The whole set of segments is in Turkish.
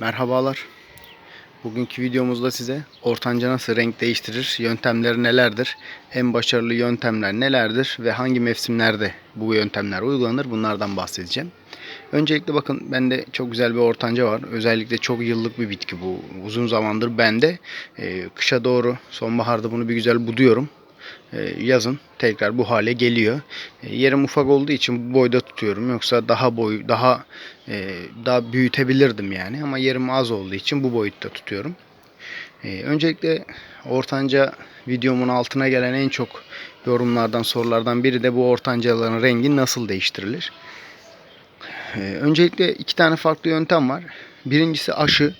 Merhabalar. Bugünkü videomuzda size ortanca nasıl renk değiştirir, yöntemleri nelerdir, en başarılı yöntemler nelerdir ve hangi mevsimlerde bu yöntemler uygulanır bunlardan bahsedeceğim. Öncelikle bakın bende çok güzel bir ortanca var. Özellikle çok yıllık bir bitki bu. Uzun zamandır bende. Ee, kışa doğru sonbaharda bunu bir güzel buduyorum. Ee, yazın tekrar bu hale geliyor. Ee, yerim ufak olduğu için bu boyda tutuyorum. Yoksa daha boy daha e, daha büyütebilirdim yani ama yerim az olduğu için bu boyutta tutuyorum. Ee, öncelikle ortanca videomun altına gelen en çok yorumlardan sorulardan biri de bu ortancaların rengi nasıl değiştirilir? Öncelikle iki tane farklı yöntem var. Birincisi aşı.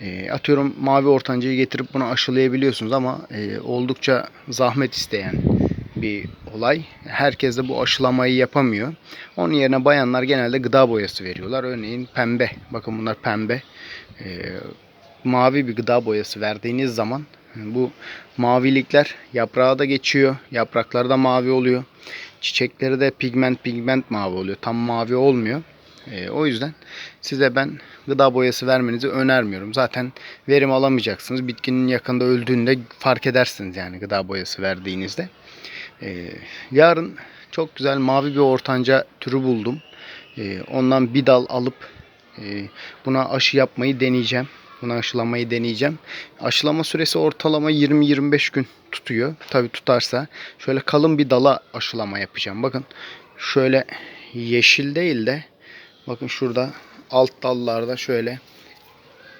E, atıyorum mavi ortancayı getirip bunu aşılayabiliyorsunuz ama e, oldukça zahmet isteyen bir olay. Herkes de bu aşılamayı yapamıyor. Onun yerine bayanlar genelde gıda boyası veriyorlar. Örneğin pembe. Bakın bunlar pembe. E, mavi bir gıda boyası verdiğiniz zaman bu mavilikler yaprağa da geçiyor. Yaprakları da mavi oluyor. Çiçekleri de pigment pigment mavi oluyor. Tam mavi olmuyor. E, o yüzden size ben gıda boyası vermenizi önermiyorum. Zaten verim alamayacaksınız. Bitkinin yakında öldüğünde fark edersiniz yani gıda boyası verdiğinizde. E, yarın çok güzel mavi bir ortanca türü buldum. E, ondan bir dal alıp e, buna aşı yapmayı deneyeceğim. Buna aşılamayı deneyeceğim. Aşılama süresi ortalama 20-25 gün tutuyor. Tabi tutarsa. Şöyle kalın bir dala aşılama yapacağım. Bakın şöyle yeşil değil de bakın şurada alt dallarda şöyle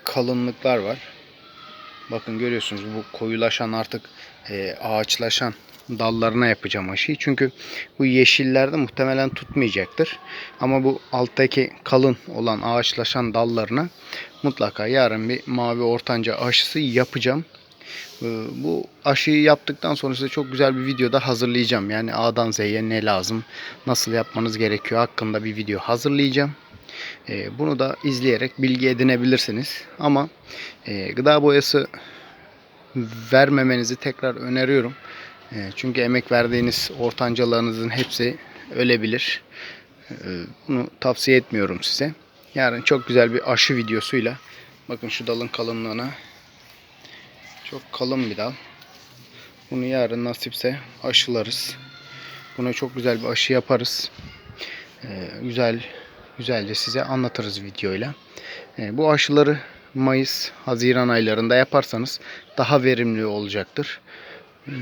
kalınlıklar var. Bakın görüyorsunuz bu koyulaşan artık e, ağaçlaşan dallarına yapacağım aşıyı. Çünkü bu yeşillerde muhtemelen tutmayacaktır. Ama bu alttaki kalın olan ağaçlaşan dallarına mutlaka yarın bir mavi ortanca aşısı yapacağım. Ee, Bu aşıyı yaptıktan sonra size çok güzel bir video da hazırlayacağım. Yani A'dan Z'ye ne lazım, nasıl yapmanız gerekiyor hakkında bir video hazırlayacağım. Ee, Bunu da izleyerek bilgi edinebilirsiniz. Ama e, gıda boyası vermemenizi tekrar öneriyorum. E, Çünkü emek verdiğiniz ortancalarınızın hepsi ölebilir. E, Bunu tavsiye etmiyorum size. Yarın çok güzel bir aşı videosuyla bakın şu dalın kalınlığına çok kalın bir dal. Bunu yarın nasipse aşılarız. Buna çok güzel bir aşı yaparız. Ee, güzel güzelce size anlatırız videoyla. Ee, bu aşıları Mayıs, Haziran aylarında yaparsanız daha verimli olacaktır. Ee,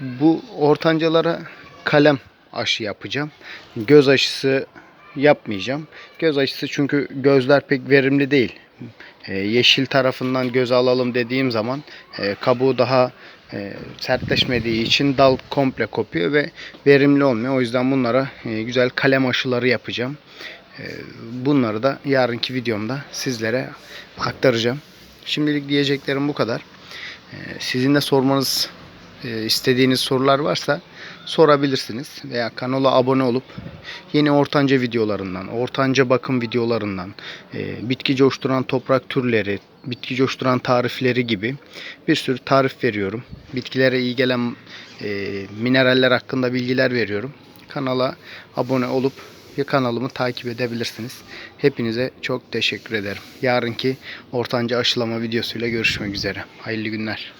bu ortancalara kalem aşı yapacağım. Göz aşısı yapmayacağım. Göz aşısı çünkü gözler pek verimli değil. Ee, yeşil tarafından göz alalım dediğim zaman e, kabuğu daha e, sertleşmediği için dal komple kopuyor ve verimli olmuyor. O yüzden bunlara e, güzel kalem aşıları yapacağım. Bunları da yarınki videomda sizlere aktaracağım. Şimdilik diyeceklerim bu kadar. Sizin de sormanız e, istediğiniz sorular varsa sorabilirsiniz veya kanala abone olup yeni ortanca videolarından, ortanca bakım videolarından, e, bitki coşturan toprak türleri, bitki coşturan tarifleri gibi bir sürü tarif veriyorum. Bitkilere iyi gelen e, mineraller hakkında bilgiler veriyorum. Kanala abone olup kanalımı takip edebilirsiniz. Hepinize çok teşekkür ederim. Yarınki ortanca aşılama videosuyla görüşmek üzere. Hayırlı günler.